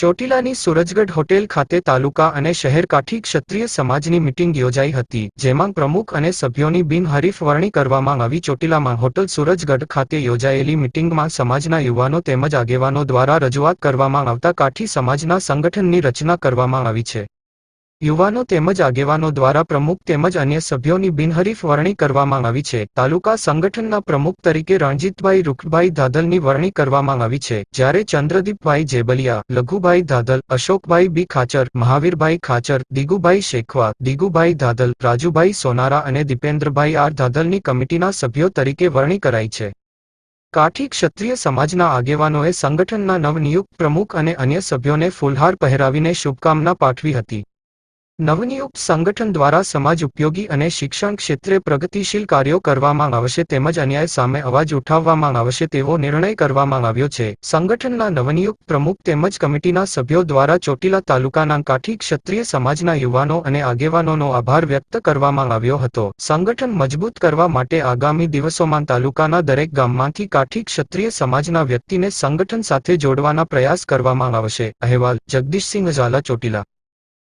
ચોટીલાની Surajgarh hotel ખાતે તાલુકા અને શહેર કાઠી ક્ષત્રિય સમાજની મિટિંગ યોજાઈ હતી, જેમાં પ્રમુખ અને સભ્યોની બિનહરીફ વરણી કરવામાં આવી. ચોટીલામાં હોટલ સુરજગઢ ખાતે યોજાયેલી મિટિંગમાં સમાજના યુવાનો તેમજ આગેવાનો દ્વારા રજૂઆત કરવામાં આવતા કાઠી સમાજના સંગઠનની રચના કરવામાં આવી છે. યુવાનો તેમજ આગેવાનો દ્વારા પ્રમુખ તેમજ અન્ય સભ્યોની બિનહરીફ વરણી કરવામાં આવી છે. તાલુકા સંગઠનના પ્રમુખ તરીકે રણજીતભાઈ રૂખભાઈ ધાદલની વરણી કરવામાં આવી છે. જ્યારે ચંદ્રદીપભાઈ જેબલિયા, લઘુભાઈ ધાદલ અશોકભાઈ બી ખાચર, મહાવીરભાઈ ખાચર, દિગુભાઈ શેખવા, દિગુભાઈ ધાદલ રાજુભાઈ સોનારા અને દીપેન્દ્રભાઈ આર ધાદલની કમિટીના સભ્યો તરીકે વરણી કરાઈ છે. કાઠી ક્ષત્રિય સમાજના આગેવાનોએ સંગઠનના નવનિયુક્ત પ્રમુખ અને અન્ય સભ્યોને ફૂલહાર પહેરાવીને શુભકામના પાઠવી હતી. નવનિયુક્ત સંગઠન દ્વારા સમાજ ઉપયોગી અને શિક્ષણ ક્ષેત્રે પ્રગતિશીલ કાર્યો કરવામાં આવશે તેમજ અન્યાય સામે અવાજ ઉઠાવવામાં આવશે તેવો નિર્ણય કરવામાં આવ્યો છે. સંગઠનના નવનિયુક્ત પ્રમુખ તેમજ કમિટીના સભ્યો દ્વારા ચોટીલા તાલુકાના કાઠી ક્ષત્રિય સમાજના યુવાનો અને આગેવાનોનો આભાર વ્યક્ત કરવામાં આવ્યો હતો. સંગઠન મજબૂત કરવા માટે આગામી દિવસોમાં તાલુકાના દરેક ગામમાંથી કાઠી ક્ષત્રિય સમાજના વ્યક્તિને સંગઠન સાથે જોડવાના પ્રયાસ કરવામાં આવશે. અહેવાલ જગદીશસિંહ ઝાલા ચોટીલા